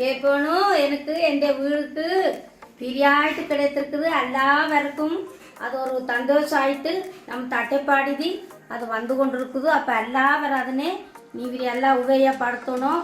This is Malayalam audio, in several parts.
கேட்கணும் எனக்கு என் வீடுக்கு பிரியாட்டு கிடைத்திருக்குது எல்லாருக்கும் அது ஒரு சந்தோஷமாயிட்டு நம்ம தட்டைப்பாடிதி அது வந்து கொண்டிருக்குது அப்போ എല്ലാവരും അതിനെ നീ ഇവരെല്ലാം ഉപയോഗപ്പെടുത്തണം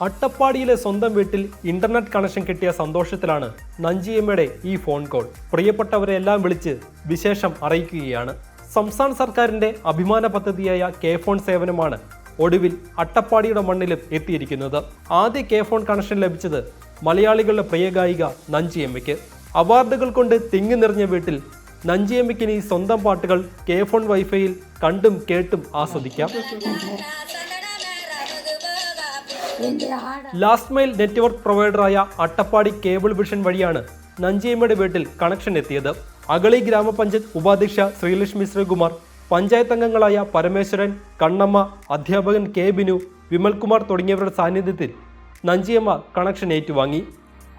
അട്ടപ്പാടിയിലെ സ്വന്തം വീട്ടിൽ ഇന്റർനെറ്റ് കണക്ഷൻ കിട്ടിയ സന്തോഷത്തിലാണ് നഞ്ചിയമ്മയുടെ ഈ ഫോൺ കോൾ പ്രിയപ്പെട്ടവരെല്ലാം വിളിച്ച് വിശേഷം അറിയിക്കുകയാണ് സംസ്ഥാന സർക്കാരിന്റെ അഭിമാന പദ്ധതിയായ കെ ഫോൺ സേവനമാണ് ഒടുവിൽ അട്ടപ്പാടിയുടെ മണ്ണിലും എത്തിയിരിക്കുന്നത്. ആദ്യ കെ ഫോൺ കണക്ഷൻ ലഭിച്ചത് മലയാളികളുടെ പ്രിയ ഗായിക നഞ്ചിയമ്മയ്ക്ക് അവാർഡുകൾ കൊണ്ട് തിങ്ങി നിറഞ്ഞ വീട്ടിൽ നഞ്ചിയമ്മയ്ക്ക് ഇനി സ്വന്തം പാട്ടുകൾ കെ ഫോൺ വൈഫൈയിൽ കണ്ടും കേട്ടും ആസ്വദിക്കാം. ലാസ്റ്റ് മൈൽ നെറ്റ്വർക്ക് പ്രൊവൈഡറായ അട്ടപ്പാടി കേബിൾ വിഷൻ വഴിയാണ് നഞ്ചിയമ്മയുടെ വീട്ടിൽ കണക്ഷൻ എത്തിയത്. അഗളി ഗ്രാമപഞ്ചായത്ത് ഉപാധ്യക്ഷ ശ്രീലക്ഷ്മി ശ്രീകുമാർ പഞ്ചായത്ത് അംഗങ്ങളായ പരമേശ്വരൻ കണ്ണമ്മ അധ്യാപകൻ കെ ബിനു വിമൽകുമാർ തുടങ്ങിയവരുടെ സാന്നിധ്യത്തിൽ നഞ്ചിയമ്മ കണക്ഷൻ ഏറ്റുവാങ്ങി.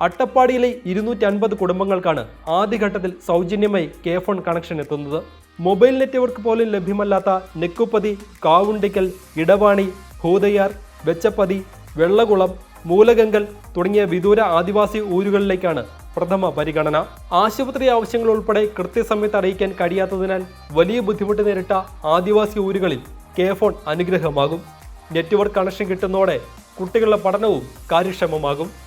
അട്ടപ്പാടിയിലെ ഇരുന്നൂറ്റി അൻപത് കുടുംബങ്ങൾക്കാണ് ആദ്യഘട്ടത്തിൽ സൗജന്യമായി കെ ഫോൺ കണക്ഷൻ എത്തുന്നത്. മൊബൈൽ നെറ്റ്വർക്ക് പോലും ലഭ്യമല്ലാത്ത നെക്കുപ്പതി കാവുണ്ടിക്കൽ ഇടവാണി ഹൂതയാർ വെച്ചപ്പതി വെള്ളകുളം മൂലഗംഗൽ തുടങ്ങിയ വിദൂര ആദിവാസി ഊരുകളിലേക്കാണ് പ്രഥമ പരിഗണന. ആശുപത്രി ആവശ്യങ്ങൾ ഉൾപ്പെടെ കൃത്യസമയത്ത് അറിയിക്കാൻ കഴിയാത്തതിനാൽ വലിയ ബുദ്ധിമുട്ട് നേരിട്ട ആദിവാസി ഊരുകളിൽ കെ ഫോൺ അനുഗ്രഹമാകും. നെറ്റ്വർക്ക് കണക്ഷൻ കിട്ടുന്നതോടെ കുട്ടികളുടെ പഠനവും കാര്യക്ഷമമാകും.